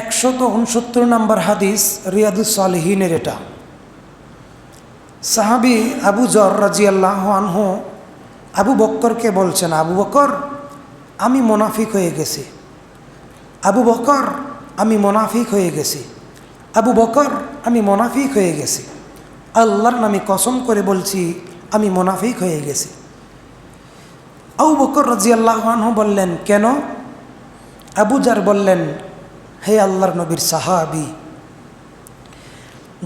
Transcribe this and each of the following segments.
একশত উনসত্তর নম্বর হাদিস রিয়াদুস সালহিনের এটা। সাহাবি আবু জর রাজিয়াল্লাহ আনহু আবু বক্করকে বলছেন, আবু বকর আমি মোনাফিক হয়ে গেছি। আবু বকর আমি মোনাফিক হয়ে গেছি। আবু বকর আমি মোনাফিক হয়ে গেছি। আল্লাহর নামে কসম করে বলছি, আমি মোনাফিক হয়ে গেছি। আবু বকর রাজিয়াল্লাহ আনহু বললেন, কেন? আবু জার বললেন হে আল্লাহর নবীর সাহাবি,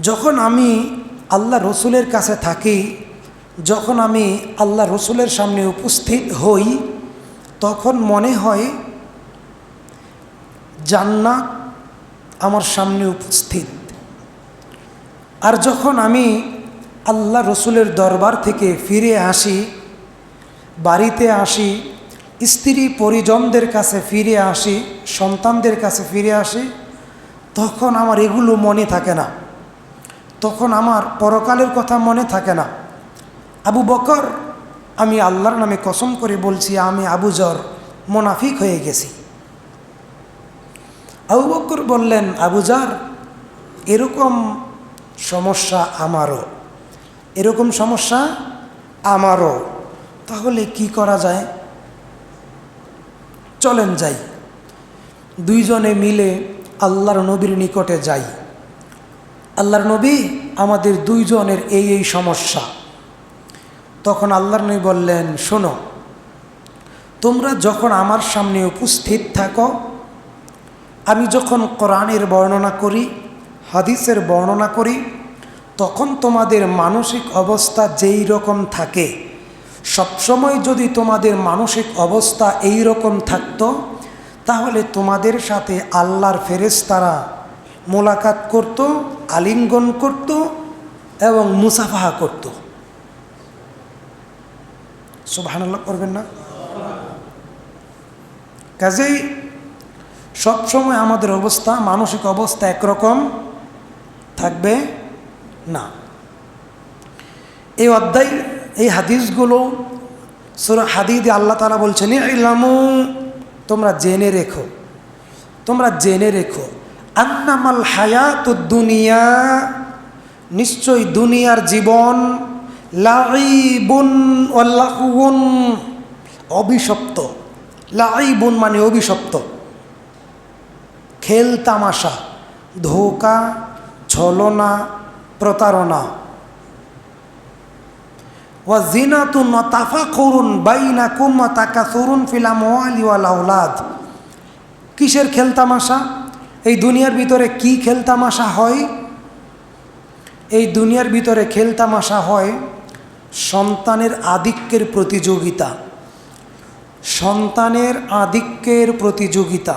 যখন আমি আল্লাহ রসুলের কাছে থাকি, যখন আমি আল্লাহ রসুলের সামনে উপস্থিত হই, তখন মনে হয় জান্নাত আমার সামনে উপস্থিত। আর যখন আমি আল্লাহ রসুলের দরবার থেকে ফিরে আসি, বাড়িতে আসি স্ত্রী পরিজনদের কাছে ফিরে আসি, সন্তানদের কাছে ফিরে আসি, তখন আমার এগুলো মনে থাকে না। তখন আমার পরকালের কথা মনে থাকে না। আবু বকর, আমি আল্লাহর নামে কসম করে বলছি, আমি আবু জর, মোনাফিক হয়ে গেছি। আবু বকর বললেন আবুজার এরকম সমস্যা আমারও। এরকম সমস্যা আমারও। তাহলে কি করা যায়? চলেন যাই। দুইজনে মিলে আল্লাহর নবীর নিকটে যাই। আল্লাহর নবী আমাদের দুইজনের এই এই সমস্যা। তখন আল্লাহর নবী বললেন, শোনো, তোমরা যখন আমার সামনে উপস্থিত থাকো, আমি যখন কোরআনের বর্ণনা করি, হাদিসের বর্ণনা করি, তখন তোমাদের মানসিক অবস্থা যেই রকম থাকে সবসময় যদি তোমাদের মানসিক অবস্থা এই রকম থাকতো, তাহলে তোমাদের সাথে আল্লাহর ফেরেশতারা মোলাকাত করত, আলিঙ্গন করত এবং মুসাফাহা করত। সুবাহান্লাহ করবেন না? কাজেই সবসময় আমাদের অবস্থা, মানসিক অবস্থা একরকম থাকবে না। এই অধ্যায় এই হাদিসগুলো সুরা হাদিদে আল্লাহ তালা বলছেন, ইলামু তোমরা জেনে রেখো। তোমরা জেনে রেখো। আন্নামাল হায়াত দুনিয়া নিশ্চয় দুনিয়ার জীবন লাইবুন অল্লাহুন অভিশপ্ত। লাইবুন মানে অভিশপ্ত। খেল তামাশা, ধোকা, ছলনা, প্রতারণা। জিনাতুন আমওয়ালি ওয়াল আওলাদ। কিসের খেলতামাশা এই দুনিয়ার ভিতরে কি খেলতামাশা হয়? এই দুনিয়ার ভিতরে খেলতামাশা হয় সন্তানের আধিক্যের প্রতিযোগিতা। সন্তানের আধিক্যের প্রতিযোগিতা।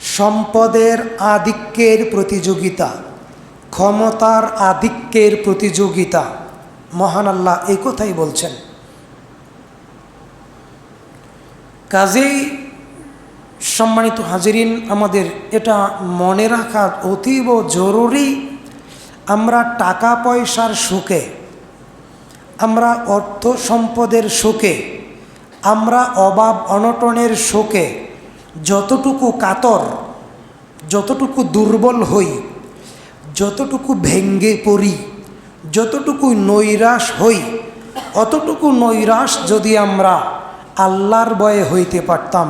সম্পদের আধিক্যের প্রতিযোগিতা। ক্ষমতার আধিক্যের প্রতিযোগিতা। মহান আল্লাহ এই কথাই বলছেন। কাজেই সম্মানিত হাজিরিন, আমাদের এটা মনে রাখা অতীব জরুরি, আমরা টাকা পয়সার সুখে, আমরা অর্থ সম্পদের শোকে আমরা অভাব অনটনের শোকে যতটুকু কাতর, যতটুকু দুর্বল হই, যতটুকু ভেঙ্গে পড়ি যতটুকু নৈরাশ হই, অতটুকু নৈরাশ যদি আমরা আল্লাহর বয়ে হইতে পারতাম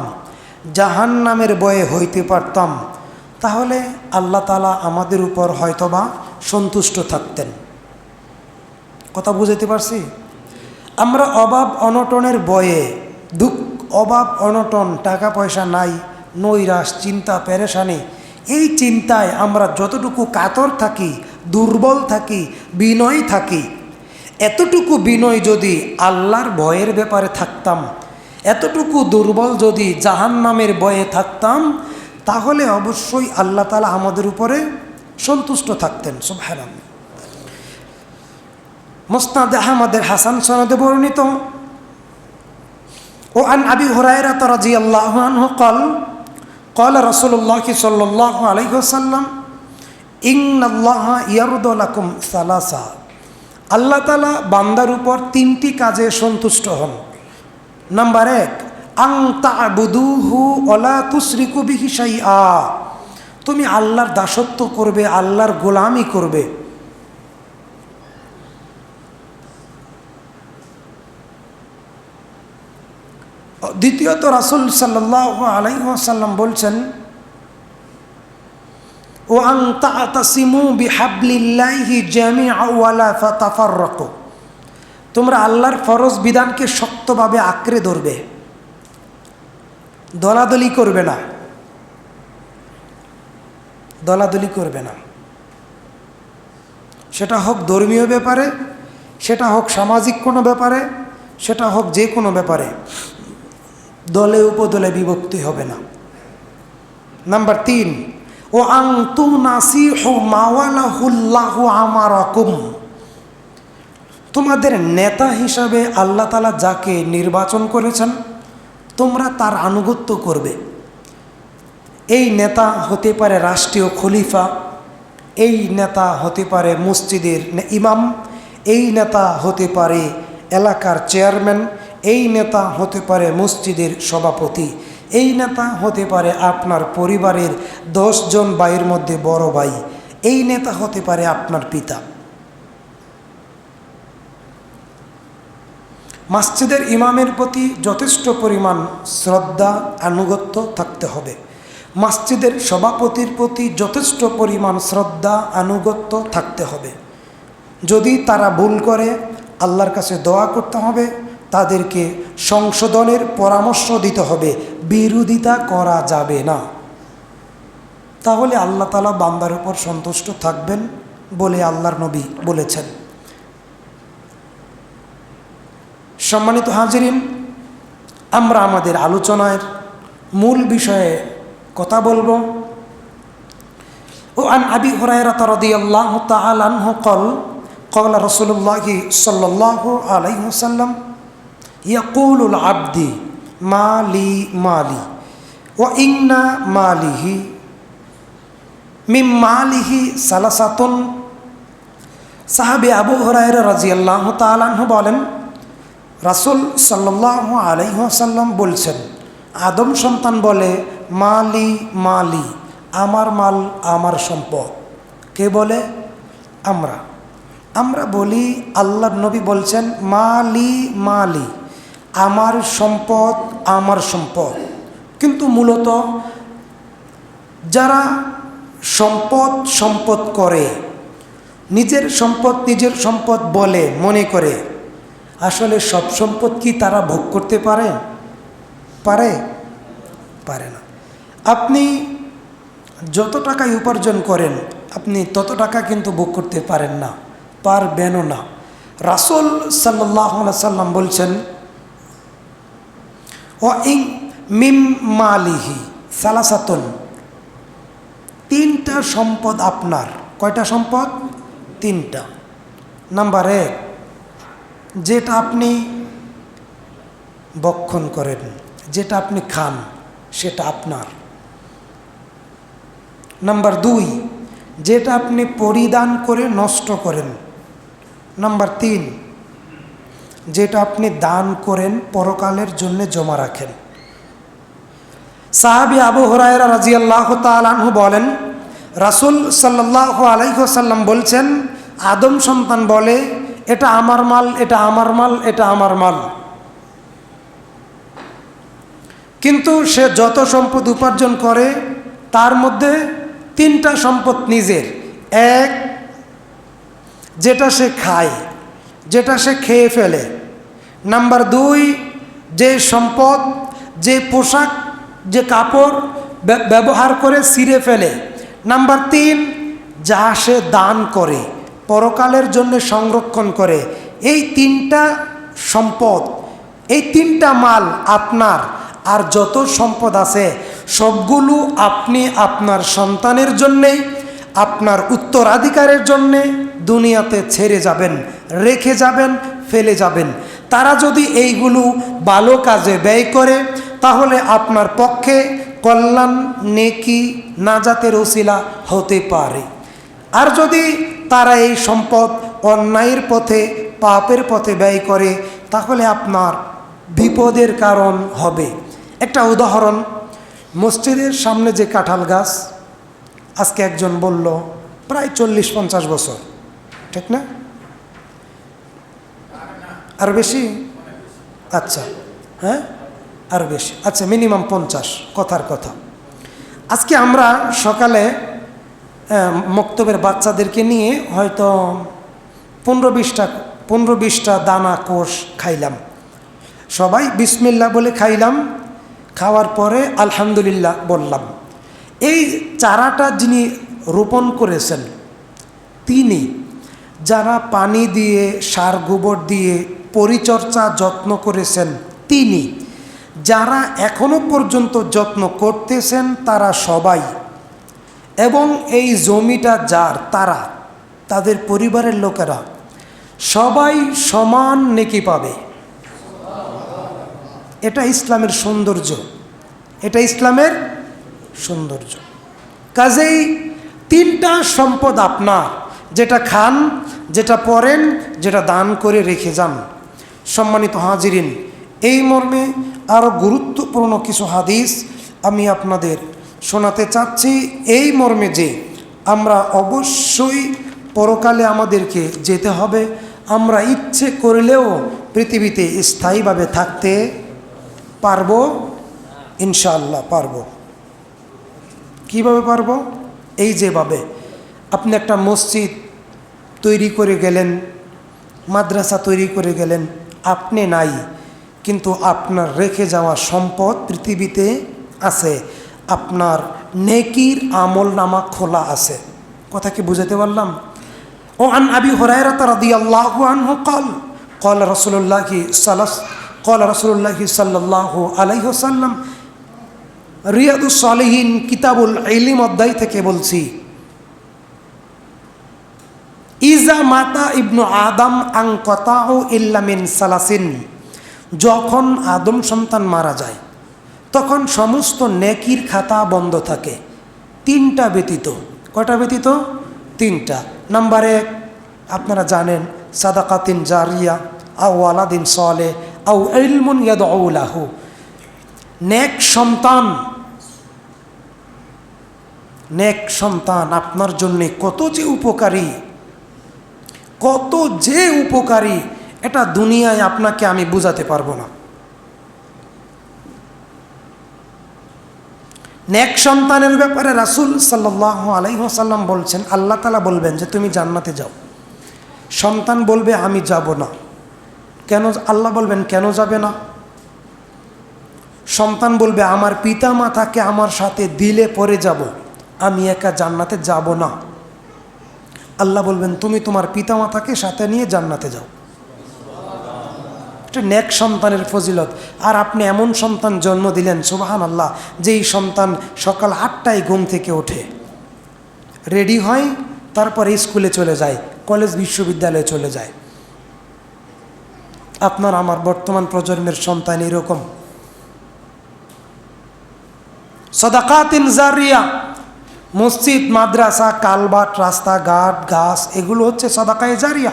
জাহান নামের বয়ে হইতে পারতাম, তাহলে আল্লাহ তালা আমাদের উপর হয়তোবা সন্তুষ্ট থাকতেন। কথা বুঝাইতে পারছি? আমরা অভাব অনটনের বয়ে, দুঃখ, অভাব অনটন, টাকা পয়সা নাই, নৈরাশ, চিন্তা, পেরেশানি এই চিন্তায় আমরা যতটুকু কাতর থাকি, দুর্বল থাকি, বিনয় থাকি, এতটুকু বিনয় যদি আল্লাহর ভয়ের ব্যাপারে থাকতাম, এতটুকু দুর্বল যদি জাহান নামের বয়ে থাকতাম, তাহলে অবশ্যই আল্লাহ তালা আমাদের উপরে সন্তুষ্ট থাকতেন সুবহানাম মোস্তাদ আহমদের হাসান সনদে বর্ণিত, ও আন আবি হরায়রা তরাজি আল্লাহ আনহ কল কল রসুল্লাহ সাল্লাহ আলহিহসাল্লাম ইংনাল্লাহ ইয়ারুদলাকুম সালাসা আল্লাহ তালা বান্দার উপর তিনটি কাজে সন্তুষ্ট হন। নাম্বার এক আং তাবুদুহু অলা তুশ্রিকুবিহি সাই আ তুমি আল্লাহর দাসত্ব করবে, আল্লাহর গোলামি করবে। দ্বিতীয়ত রাসুল সাল্লাহ আলাইসাল্লাম বলছেন ও আংতাসিমু বিহাবলিল্লাহি জামি আওয়ালা ফাতাফাররাকু। তোমরা আল্লাহর ফরজ বিধানকে শক্তভাবে আঁকড়ে ধরবে, দলাদলি করবে না, দলাদলি করবে না। সেটা হোক ধর্মীয় ব্যাপারে, সেটা হোক সামাজিক কোনো ব্যাপারে, সেটা হোক যে কোনো ব্যাপারে। দলে উপদলে বিভক্তি হবে না। নাম্বার তিন ও আং তু নাসি মাওয়ালাহুল্লাহ আমার তোমাদের নেতা হিসাবে আল্লাহ তালা যাকে নির্বাচন করেছেন, তোমরা তার আনুগত্য করবে। এই নেতা হতে পারে রাষ্ট্রীয় খলিফা, এই নেতা হতে পারে মসজিদের ইমাম, এই নেতা হতে পারে এলাকার চেয়ারম্যান এই নেতা হতে পারে মসজিদের সভাপতি, এই নেতা হতে পারে আপনার পরিবারের জন ভাইয়ের মধ্যে বড় ভাই, এই নেতা হতে পারে আপনার পিতা। মসজিদের ইমামের প্রতি যথেষ্ট পরিমাণ শ্রদ্ধা, আনুগত্য থাকতে হবে। মসজিদের সভাপতির প্রতি যথেষ্ট পরিমাণ শ্রদ্ধা, আনুগত্য থাকতে হবে। যদি তারা ভুল করে, আল্লাহর কাছে দোয়া করতে হবে তাদেরকে সংশোধনের পরামর্শ দিতে হবে বিরোধিতা করা যাবে না তাহলে আল্লাহ তালা বান্দার উপর সন্তুষ্ট থাকবেন বলে আল্লাহর নবী বলেছেন সম্মানিত হাজিরিন আমরা আমাদের আলোচনার মূল বিষয়ে কথা বলবো ও আন আবি হুরায়রা রাদিয়াল্লাহু তাআলা আনহু قال قال رسول الله صلى الله عليه وسلم ইয়াকুল আব্দি মালি মালি ও ইংনা মালিহি মিম মালিহি সালাসাতুন। সাহাবে আবু হরাই রাজি আল্লাহ তালাহ বলেন, রাসুল সাল্লাহ আলহ্লাম বলছেন, আদম সন্তান বলে, মালি মালি, আমার মাল, আমার সম্পদ। কে বলে? আমরা। আমরা বলি আল্লাহ নবী বলছেন, মালি মালি। আমার সম্পদ আমার সম্পদ। কিন্তু মূলত যারা সম্পদ সম্পদ করে, নিজের সম্পদ নিজের সম্পদ বলে, মনে করে, আসলে সব সম্পদ কি তারা ভোগ করতে পারে? পারে? পারে না। আপনি যত টাকাই উপার্জন করেন, আপনি তত টাকা কিন্তু ভোগ করতে পারেন না, পারবেনও না। রাসুল সাল্লাহ সাল্লাম বলছেন ও ইং মিম মালিহি সালাসাতন। তিনটা সম্পদ আপনার। কয়টা সম্পদ? তিনটা। নাম্বার এক, যেটা আপনি বক্ষণ করেন, যেটা আপনি খান, সেটা আপনার। নাম্বার দুই, যেটা আপনি পরিধান করে নষ্ট করেন। নাম্বার তিন যেটা আপনি দান করেন পরকালের জন্য জমা রাখেন। সাহাবি আবু হরায়রা রাজিয়াল্লাহ তালহু বলেন, রাসুল সাল্লাহ আলাইসাল্লাম বলছেন, আদম সন্তান বলে, এটা আমার মাল, এটা আমার মাল, এটা আমার মাল। কিন্তু সে যত সম্পদ উপার্জন করে, তার মধ্যে তিনটা সম্পদ নিজের। এক, যেটা সে খায়। যেটা সে খেয়ে ফেলে। নাম্বার দুই, যে সম্পদ, যে পোশাক, যে কাপড় ব্যবহার করে ছিঁড়ে ফেলে। নাম্বার তিন, যা সে দান করে, পরকালের জন্য সংরক্ষণ করে। এই তিনটা সম্পদ, এই তিনটা মাল আপনার, আর যত সম্পদ আছে, সবগুলো আপনি আপনার সন্তানের জন্যে, আপনার উত্তরাধিকারের জন্যে দুনিয়াতে ছেড়ে যাবেন, রেখে যাবেন, ফেলে যাবেন। তারা যদি এইগুলো ভালো কাজে ব্যয় করে, তাহলে আপনার পক্ষে কল্যাণ, নেকি, নাজাতের ওসিলা হতে পারে। আর যদি তারা এই সম্পদ অন্যায়ের পথে, পাপের পথে ব্যয় করে, তাহলে আপনার বিপদের কারণ হবে। একটা উদাহরণ, মসজিদের সামনে যে কাঁঠাল গাছ, আজকে একজন বলল, প্রায় চল্লিশ পঞ্চাশ বছর। ঠিক না? আর বেশি? আচ্ছা হ্যাঁ? আর বেশি। আচ্ছা মিনিমাম পঞ্চাশ, কথার কথা। আজকে আমরা সকালে মক্তবের বাচ্চাদেরকে নিয়ে হয়তো পনেরো বিশটা পনেরো বিশটা দানা কোষ খাইলাম। সবাই বিসমিল্লা বলে খাইলাম। খাওয়ার পরে আলহামদুলিল্লাহ বললাম। এই চারাটা যিনি রোপণ করেছেন, তিনি যারা পানি দিয়ে, সার গোবর দিয়ে পরিচর্যা যত্ন করেছেন, তিনি। যারা এখনও পর্যন্ত যত্ন করতেছেন, তারা সবাই। এবং এই জমিটা যার, তারা, তাদের পরিবারের লোকেরা, সবাই সমান নেকি পাবে। এটা ইসলামের সৌন্দর্য। এটা ইসলামের সৌন্দর্য। কাজেই তিনটা সম্পদ আপনার। যেটা খান, যেটা পরেন, যেটা দান করে রেখে যান। সম্মানিত হাজিরিন, এই মর্মে আরও গুরুত্বপূর্ণ কিছু হাদিস আমি আপনাদের শোনাতে চাচ্ছি। এই মর্মে যে আমরা অবশ্যই পরকালে আমাদেরকে যেতে হবে, আমরা ইচ্ছে করলেও পৃথিবীতে স্থায়ীভাবে থাকতে পারব, ইনশাআল্লাহ পারব। কীভাবে পারব? এই যেভাবে আপনি একটা মসজিদ তৈরি করে গেলেন, মাদ্রাসা তৈরি করে গেলেন, আপনি নাই, কিন্তু আপনার রেখে যাওয়া সম্পদ পৃথিবীতে আছে, আপনার নেকির আমল নামা খোলা আছে। কথা কি বুঝাতে পারলাম? ও আন আবি হরাইরা তারা দিয়ে আল্লাহ আনহু কল কল রসুল্লাহি সালাস, কল রসুল্লাহি সাল্লাহ আলাই হোসাল্লাম রিয়াদুস কিতাবুল ইলিম অধ্যায় থেকে বলছি ইজা মাতা ইবনু আদম আং কতাউ ইল্লামিন সালাসিন। যখন আদম সন্তান মারা যায়, তখন সমস্ত নেকির খাতা বন্ধ থাকে। তিনটা ব্যতীত। কটা ব্যতীত? তিনটা। নাম্বার এক, আপনারা জানেন, সাদাকাতিন জারিয়া আউ আলাদিন সলে আউ ইলমুন আউলাহু নেক সন্তান নেক সন্তান আপনার জন্যে কত যে উপকারী। কত যে উপকারী, এটা দুনিয়ায় আপনাকে আমি বুঝাতে পারব না। নেক সন্তানের ব্যাপারে রাসুল সাল্লাহ আলাইসাল্লাম বলছেন, আল্লাহ তালা বলবেন যে তুমি জান্নাতে যাও। সন্তান বলবে, আমি যাব না। কেন, আল্লাহ বলবেন, কেন যাবে না? সন্তান বলবে, আমার পিতা মাতাকে আমার সাথে দিলে পরে যাব। আমি একা জান্নাতে যাব না। আল্লাহ বলবেন, তুমি তোমার পিতা মাতাকে সাথে নিয়ে জান্নাতে যাও। এটা নেক সন্তানের ফজিলত। আর আপনি এমন সন্তান জন্ম দিলেন সুবাহান আল্লাহ যেই সন্তান সকাল আটটায় ঘুম থেকে ওঠে। রেডি হয়, তারপরে স্কুলে চলে যায়, কলেজ বিশ্ববিদ্যালয়ে চলে যায়। আপনার, আমার বর্তমান প্রজন্মের সন্তান এরকম। সদাকাতিন জারিয়া মসজিদ, মাদ্রাসা, কালবাট, রাস্তাঘাট, গাছ, এগুলো হচ্ছে সদাকায় জারিয়া।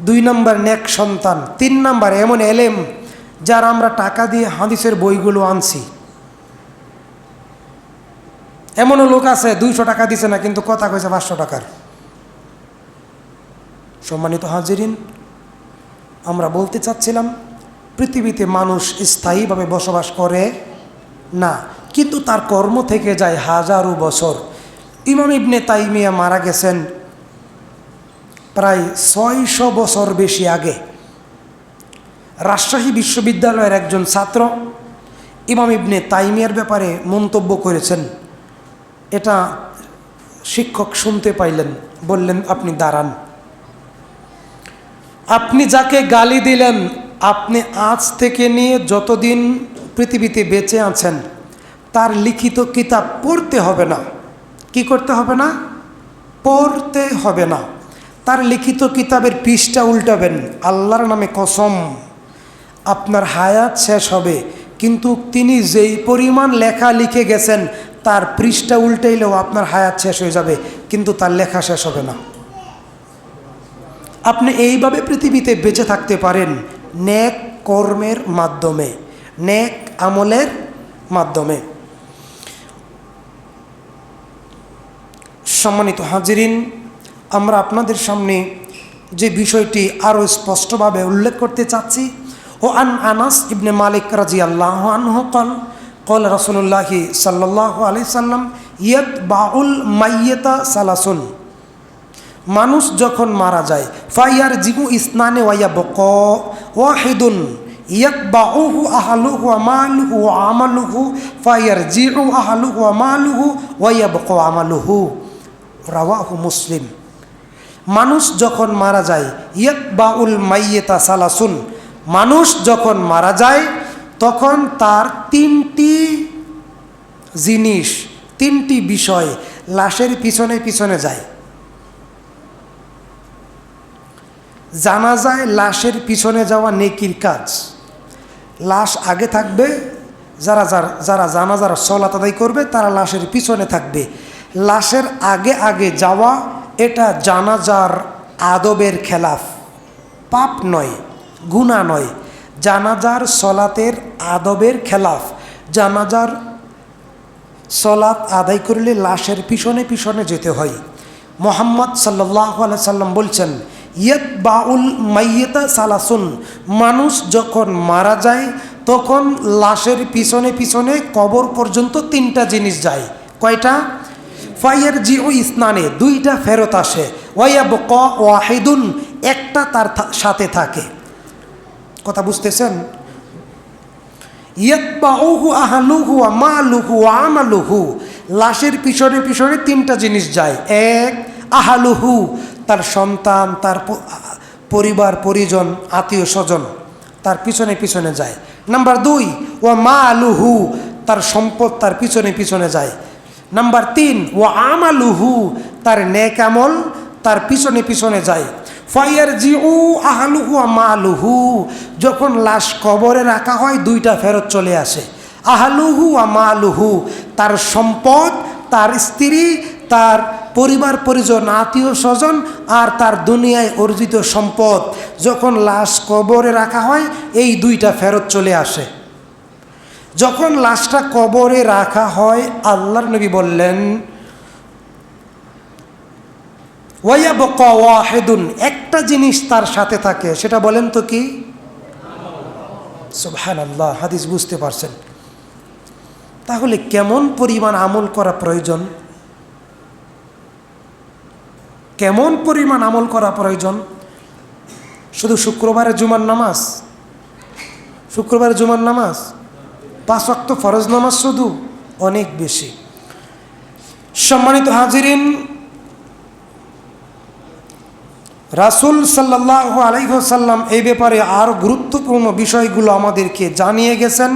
দুই নম্বর নেক সন্তান, তিন নম্বর এমন এলেম যার আমরা টাকা দিয়ে হাদিসের বইগুলো আনছি। এমনও লোক আছে, দুইশো টাকা দিছে না, কিন্তু কথা কইছে পাঁচশো টাকার। সম্মানিত হাজিরিন, আমরা বলতে চাচ্ছিলাম, পৃথিবীতে মানুষ স্থায়ীভাবে বসবাস করে না, কিন্তু তার কর্ম থেকে যায় হাজারো বছর। ইমাম ইবনে তাইমিয়া মারা গেছেন প্রায় ছয়শো বছর বেশি আগে। রাজশাহী বিশ্ববিদ্যালয়ের একজন ছাত্র ইমাম ইবনে তাইমিয়ার ব্যাপারে মন্তব্য করেছেন। এটা শিক্ষক শুনতে পাইলেন, বললেন, আপনি দাঁড়ান। আপনি যাকে গালি দিলেন, আপনি আজ থেকে নিয়ে যতদিন পৃথিবীতে বেঁচে আছেন, তার লিখিত কিতাব পড়তে হবে না। কি করতে হবে না? পড়তে হবে না। তার লিখিত কিতাবের পৃষ্ঠা উল্টাবেন, আল্লাহর নামে কসম। আপনার হায়াত শেষ হবে, কিন্তু তিনি যেই পরিমাণ লেখা লিখে গেছেন, তার পৃষ্ঠা উল্টাইলেও আপনার হায়াত শেষ হয়ে যাবে, কিন্তু তার লেখা শেষ হবে না। আপনি এইভাবে পৃথিবীতে বেঁচে থাকতে পারেন, নেক কর্মের মাধ্যমে। নেক আমলের মাধ্যমে। সম্মানিত হাজিরিন, আমরা আপনাদের সামনে যে বিষয়টি আরও স্পষ্টভাবে উল্লেখ করতে চাচ্ছি, ও আন আনাস ইবনে মালিক রাজি আল্লাহ আনহু কল কল রসুল্লাহি সাল্লাহ আলি সাল্লাম ইয়ত বাউল মাইয়েতা সালাসুন। মানুষ যখন মারা যায় ফাইয়ার জিগু ইসনানে ওয়াইয়া বক ওয়াহিদুন। মুসলিম। মানুষ যখন মারা যায় ইয়ক বাউল মাইয়েতা সালাসুন। মানুষ যখন মারা যায়, তখন তার তিনটি জিনিস, তিনটি বিষয় লাশের পিছনে পিছনে যায়। জানা যায় লাশের পিছনে যাওয়া নেকির কাজ। লাশ আগে থাকবে, যারা যারা যারা জানাজার সলাত আদায় করবে, তারা লাশের পিছনে থাকবে। লাশের আগে আগে যাওয়া, এটা জানাজার আদবের খেলাফ। পাপ নয় গুণা নয়। জানাজার সলাতের আদবের খেলাফ। জানাজার সলাৎ আদায় করলে লাশের পিছনে পিছনে যেতে হয়। মোহাম্মদ সাল্লাহ সাল্লাম বলছেন ইয়ত বাউল মাইয়েতা সালাসুন। মানুষ যখন মারা যায়, তখন লাশের পিছনে পিছনে কবর পর্যন্ত তিনটা জিনিস যায়। কয়টা? ফাইয়ার জি ও ইসনানে, দুইটা ফেরত আসে। ওয়াইয়াব ক ওয়াহিদুন, একটা তার সাথে থাকে। কথা বুঝতেছেন? ইয়াতবাউহু আহালুহু ওয়া মালুহু ওয়া আমালুহু। লাশের পিছনে পিছনে তিনটা জিনিস যায়। এক, আহালুহু তার সন্তান, তার পরিবার, পরিজন, আত্মীয় স্বজন তার পিছনে পিছনে যায়। নাম্বার দুই ও মা আলুহু তার সম্পদ তার পিছনে পিছনে যায়। নাম্বার তিন ও আমালুহু তার নেক আমল তার পিছনে পিছনে যায়। ফাইয়ার জি উ আহালুহু আমালুহু যখন লাশ কবরে রাখা হয়, দুইটা ফেরত চলে আসে। আহালুহু আমালুহু তার সম্পদ, তার স্ত্রী তার পরিবার, পরিজন, আত্মীয়, স্বজন আর তার দুনিয়ায় অর্জিত সম্পদ। যখন লাশ কবরে রাখা হয়, এই দুইটা ফেরত চলে আসে। যখন লাশটা কবরে রাখা হয়, আল্লাহর নবী বললেন, ওয়াইয়াবকা ওয়াহেদুন একটা জিনিস তার সাথে থাকে, সেটা বলেন তো কি? সুবহান আল্লাহ হাদিস বুঝতে পারছেন। তাহলে কেমন পরিমাণ আমল করা প্রয়োজন? কেমন পরিমাণ আমল করা প্রয়োজন? শুধু শুক্রবারে জুমার নামাজ? শুক্রবারে জুমার নামাজ? পাঁচ ওয়াক্ত ফরজ নামাজ শুধু? অনেক বেশি। সম্মানিত হাজিরিন, রাসুল সাল্লাহ আলাইসাল্লাম এই ব্যাপারে আরও গুরুত্বপূর্ণ বিষয়গুলো আমাদেরকে জানিয়ে গেছেন।